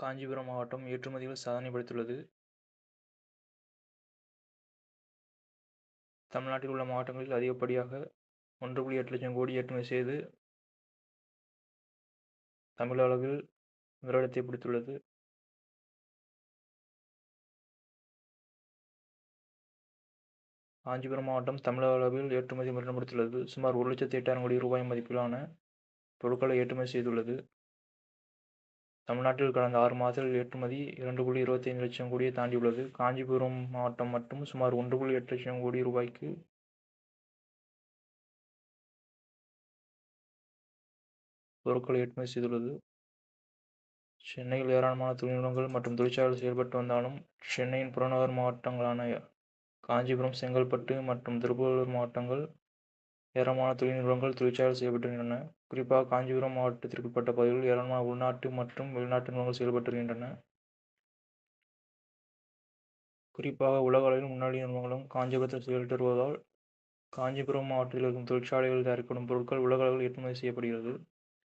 காஞ்சிபுரம் மாவட்டம் ஏற்றுமதியில் சாதனை படைத்துள்ளது. தமிழ்நாட்டில் உள்ள மாவட்டங்களில் அதிகப்படியாக ஒன்று புள்ளி எட்டு லட்சம் கோடி ஏற்றுமதி செய்து தமிழளவில் முதலிடத்தை பிடித்துள்ளது. காஞ்சிபுரம் மாவட்டம் தமிழக அளவில் ஏற்றுமதி முதலிடம் பிடித்துள்ளது சுமார் ஒரு லட்சத்தி எட்டாயிரம் கோடி ரூபாய் மதிப்பிலான பொருட்களை ஏற்றுமதி செய்துள்ளது. தமிழ்நாட்டில் கடந்த ஆறு மாதத்தில் ஏற்றுமதி இரண்டு புள்ளி இருபத்தி ஐந்து லட்சம் கோடியை தாண்டியுள்ளது. காஞ்சிபுரம் மாவட்டம் மட்டும் சுமார் ஒன்று புள்ளி எட்டு லட்சம் கோடி ரூபாய்க்கு பொருட்களை ஏற்றுமதி செய்துள்ளது. சென்னையில் ஏராளமான தொழில்நிறுவனங்கள் மற்றும் தொழிற்சாலைகள் செயல்பட்டு வந்தாலும் சென்னையின் புறநகர் மாவட்டங்களான காஞ்சிபுரம் செங்கல்பட்டு மற்றும் திருவள்ளூர் மாவட்டங்கள் ஏராளமான தொழில் நிறுவனங்கள் தொழிற்சாலைகள் செய்யப்பட்டுகின்றன குறிப்பாக காஞ்சிபுரம் மாவட்டத்திற்குட்பட்ட பகுதிகளில் ஏராளமான உள்நாட்டு மற்றும் வெளிநாட்டு நிறுவனங்கள் செயல்பட்டு வருகின்றன குறிப்பாக உலக அளவில் முன்னணி நிறுவனங்களும் காஞ்சிபுரத்தில் செயல்பட்டு வருவதால் காஞ்சிபுரம் மாவட்டத்தில் இருக்கும் தொழிற்சாலைகளில் தயாரிக்கப்படும் பொருட்கள் உலக அளவில் ஏற்றுமதி செய்யப்படுகிறது.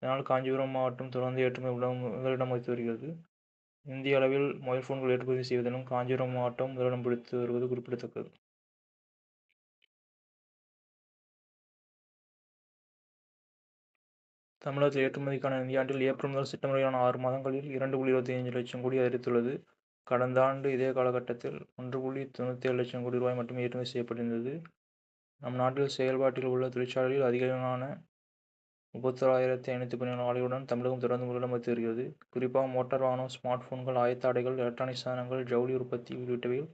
இதனால் காஞ்சிபுரம் மாவட்டம் தொடர்ந்து ஏற்றுமதி முதலிடம் வகித்து வருகிறது. இந்திய அளவில் மொபைல் ஃபோன்கள் ஏற்றுமதி செய்வதிலும் காஞ்சிபுரம் மாவட்டம் முதலிடம் பிடித்து வருவது குறிப்பிடத்தக்கது. தமிழகத்தில் ஏற்றுமதிக்கான நிதியாண்டில் ஏப்ரல் முதல் செப்டம்பர் ஆறு மாதங்களில் இரண்டு புள்ளி இருபத்தி ஐந்து லட்சம் கோடி அதிகரித்துள்ளது. கடந்த ஆண்டு இதே காலகட்டத்தில் ஒன்று புள்ளி தொண்ணூற்றி ஏழு லட்சம் கோடி ரூபாய் மட்டுமே ஏற்றுமதி செய்யப்பட்டிருந்தது. நம் நாட்டில் செயல்பாட்டில் உள்ள தொழிற்சாலைகளில் அதிகமான முப்பத்தோராயிரத்தி ஐநூற்றி பதினேழு ஆலைகளுடன் தமிழகம் தொடர்ந்து முதலமைத்து வருகிறது. குறிப்பாக மோட்டார் வாகனம் ஸ்மார்ட் போன்கள் ஆயத்தாடைகள் எலக்ட்ரானிக் சாதனங்கள் ஜவுளி உற்பத்தி உள்ளிட்டவையில்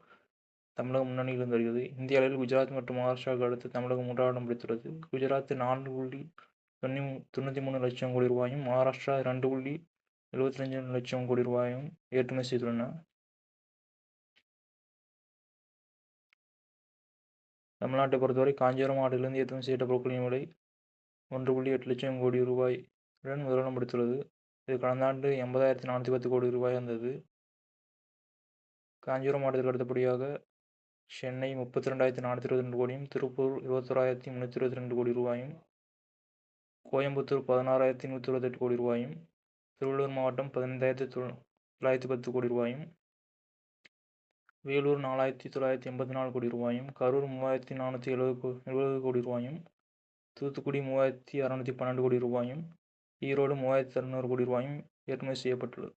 தமிழகம் முன்னணியில் இருந்து வருகிறது. இந்திய அளவில் குஜராத் மற்றும் மகாராஷ்டிராவுக்கு அடுத்து தமிழகம் மூன்றாவது இடம் பிடித்துள்ளது. குஜராத் நான்கு புள்ளி தொண்ணூ தொண்ணூற்றி மூணு லட்சம் கோடி ரூபாயும் மகாராஷ்டிரா ரெண்டு புள்ளி எழுபத்தஞ்சு லட்சம் கோடி ரூபாயும் ஏற்றுமதி செய்துள்ளன. தமிழ்நாட்டை பொறுத்தவரை காஞ்சிபுரம் மாவட்டத்திலிருந்து ஏற்றுமதி செய்யப்பட்ட பொருட்களின் விலை ஒன்று புள்ளி எட்டு லட்சம் கோடி ரூபாயுடன் முதலிடம் பிடித்துள்ளது இது கடந்த ஆண்டு எண்பதாயிரத்தி நானூற்றி பத்து கோடி ரூபாய் இருந்தது. காஞ்சிபுரம் மாவட்டத்திற்கு அடுத்தபடியாக சென்னை முப்பத்தி ரெண்டாயிரத்தி நானூற்றி இருபத்தி ரெண்டு கோடியும் திருப்பூர் இருபத்தோராயிரத்தி முந்நூற்றி இருபத்தி ரெண்டு கோடி ரூபாயும் கோயம்புத்தூர் பதினாறாயிரத்தி நூற்றி இருபத்தெட்டு கோடி ரூபாயும் திருவள்ளூர் மாவட்டம் பதினைந்தாயிரத்தி தொள்ளாயிரத்தி பத்து கோடி ரூபாயும் வேலூர் நாலாயிரத்தி தொள்ளாயிரத்தி எண்பத்தி நாலு கோடி ரூபாயும் கரூர் மூவாயிரத்தி நானூற்றி எழுபது எழுபது கோடி ரூபாயும் தூத்துக்குடி மூவாயிரத்தி அறநூற்றி பன்னெண்டு கோடி ரூபாயும் ஈரோடு மூவாயிரத்தி அறநூறு கோடி ரூபாயும் ஏற்றுமதி செய்யப்பட்டுள்ளது.